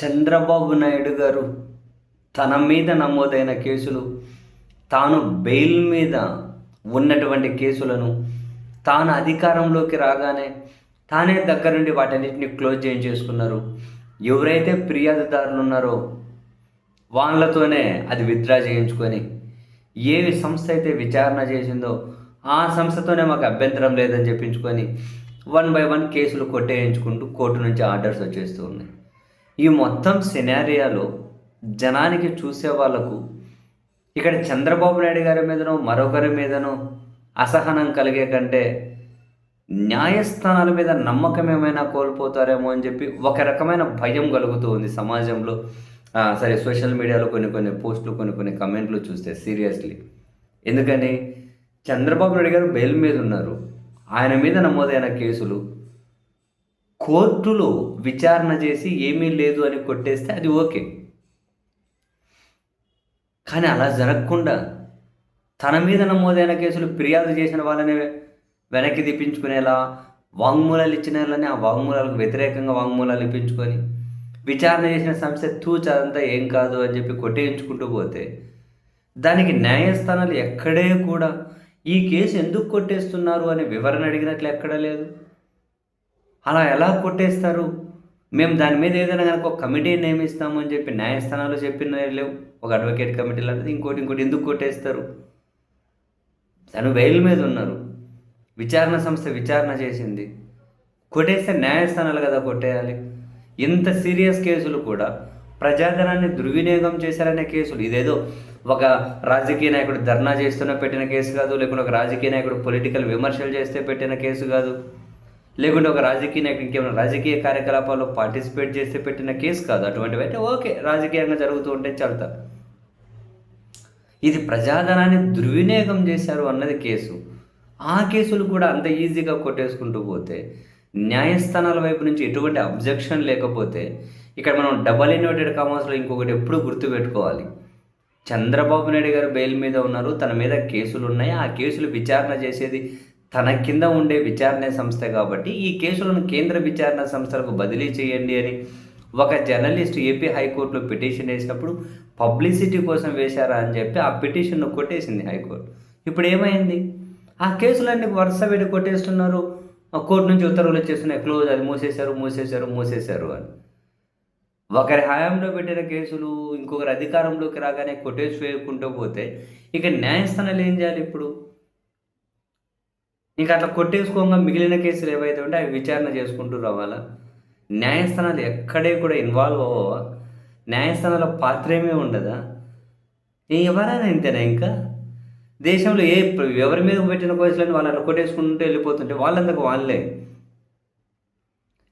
చంద్రబాబు నాయుడు గారు తన మీద నమోదైన కేసులు తాను బెయిల్ మీద ఉన్నటువంటి కేసులను తాను అధికారంలోకి రాగానే తానే దగ్గర నుండి వాటన్నిటిని క్లోజ్ చేయించేసుకున్నారు. ఎవరైతే ఫిర్యాదుదారులు ఉన్నారో వాళ్ళతోనే అది విత్డ్రా చేయించుకొని ఏ సంస్థ అయితే విచారణ చేసిందో ఆ సంస్థతోనే మాకు అభ్యంతరం లేదని చెప్పించుకొని వన్ బై వన్ కేసులు కొట్టేయించుకుంటూ కోర్టు నుంచి ఆర్డర్స్ వచ్చేస్తూ ఉన్నాయి. ఈ మొత్తం సినారియాలో జనానికి చూసే వాళ్ళకు ఇక్కడ చంద్రబాబు నాయుడు గారి మీదనో మరొకరి మీదనో అసహనం కలిగే కంటే న్యాయస్థానాల మీద నమ్మకం ఏమైనా కోల్పోతారేమో అని చెప్పి ఒక రకమైన భయం కలుగుతూ ఉంది సమాజంలో. సరే సోషల్ మీడియాలో కొన్ని కొన్ని పోస్టులు కొన్ని కొన్ని కమెంట్లు చూస్తే సీరియస్లీ. ఎందుకని? చంద్రబాబు నాయుడు గారు బెయిల్ మీద ఉన్నారు. ఆయన మీద నమోదైన కేసులు కోర్టులో విచారణ చేసి ఏమీ లేదు అని కొట్టేస్తే అది ఓకే. కానీ అలా జరగకుండా తన మీద నమోదైన కేసులు ఫిర్యాదు చేసిన వాళ్ళని వెనక్కి తెప్పించుకునేలా వాంగ్మూలాలు ఇచ్చిన వాళ్ళని ఆ వాంగ్మూలాలకు వ్యతిరేకంగా వాంగ్మూలాలు ఇప్పించుకొని విచారణ చేసిన సంస్థ తూచదంతా ఏం కాదు అని చెప్పి కొట్టేయించుకుంటూ పోతే దానికి న్యాయస్థానాలు ఎక్కడే కూడా ఈ కేసు ఎందుకు కొట్టేస్తున్నారు అనే వివరణ అడిగినట్లు ఎక్కడ లేదు. అలా ఎలా కొట్టేస్తారు? మేము దాని మీద ఏదైనా కనుక ఒక కమిటీ నియమిస్తాము అని చెప్పి న్యాయస్థానాలు చెప్పిన లేవు. ఒక అడ్వకేట్ కమిటీ లాంటిది ఇంకోటి ఇంకోటి ఎందుకు కొట్టేస్తారు? తను బెయిల్ మీద ఉన్నారు. విచారణ సంస్థ విచారణ చేసింది. కొట్టేస్తే న్యాయస్థానాలు కదా కొట్టేయాలి. ఇంత సీరియస్ కేసులు కూడా ప్రజాధనాన్ని దుర్వినియోగం చేశారనే కేసులు. ఇదేదో ఒక రాజకీయ నాయకుడు ధర్నా చేస్తున్న పెట్టిన కేసు కాదు లేకుంటే ఒక రాజకీయ నాయకుడు పొలిటికల్ విమర్శలు చేస్తే పెట్టిన కేసు కాదు. లేకుంటే ఒక రాజకీయ నాయకుడు ఇంకేమైనా రాజకీయ కార్యకలాపాల్లో పార్టిసిపేట్ చేస్తే పెట్టిన కేసు కాదు. అటువంటివి అయితే ఓకే రాజకీయంగా జరుగుతూ ఉంటే చల్తా. ఇది ప్రజాధనాన్ని దుర్వినియోగం చేశారు అన్నది కేసు. ఆ కేసులు కూడా అంత ఈజీగా కొట్టేసుకుంటూ పోతే న్యాయస్థానాల వైపు నుంచి ఎటువంటి అబ్జెక్షన్ లేకపోతే ఇక్కడ మనం డబల్ ఇన్వర్టెడ్ కామర్స్లో ఇంకొకటి ఎప్పుడు గుర్తుపెట్టుకోవాలి చంద్రబాబు నాయుడు గారు బెయిల్ మీద ఉన్నారు తన మీద కేసులు ఉన్నాయి ఆ కేసులు విచారణ చేసేది తన కింద ఉండే విచారణ సంస్థ కాబట్టి ఈ కేసులను కేంద్ర విచారణ సంస్థలకు బదిలీ చేయండి అని ఒక జర్నలిస్ట్ ఏపీ హైకోర్టులో పిటిషన్ వేసినప్పుడు పబ్లిసిటీ కోసం వేశారా అని చెప్పి ఆ పిటిషన్ను కొట్టేసింది హైకోర్టు. ఇప్పుడు ఏమైంది? ఆ కేసులన్నీ వరుస పెట్టి కొట్టేస్తున్నారు. ఆ కోర్టు నుంచి ఉత్తర్వులు వచ్చేస్తున్నాయి. క్లోజ్ అది మూసేశారు మూసేశారు మూసేశారు అని. ఒకరి హయాంలో పెట్టిన కేసులు ఇంకొకరి అధికారంలోకి రాగానే కొట్టేసి వేయకుంటూ పోతే ఇక న్యాయస్థానాలు ఏం చేయాలి ఇప్పుడు? ఇంకా అట్లా కొట్టేసుకోగా మిగిలిన కేసులు ఏవైతే ఉంటే అవి విచారణ చేసుకుంటూ రావాలా? న్యాయస్థానాలు ఎక్కడే కూడా ఇన్వాల్వ్ అవ్వవా? న్యాయస్థానాల పాత్ర ఉండదా? ఎవరైనా ఇంతేనా ఇంకా? దేశంలో ఏ ఎవరి మీద పెట్టిన కేసులని వాళ్ళు అట్లా కొట్టేసుకుంటూ వెళ్ళిపోతుంటే వాళ్ళందరికి వాళ్ళే.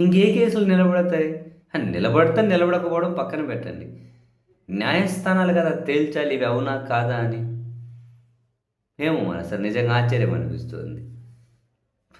ఇంకే కేసులు నిలబడతాయి? నిలబడితే నిలబడకపోవడం పక్కన పెట్టండి. న్యాయస్థానాలు కదా తేల్చాలి ఇవి అవునా కాదా అని? ఏమో అసలు నిజంగా ఆశ్చర్యం అనిపిస్తుంది.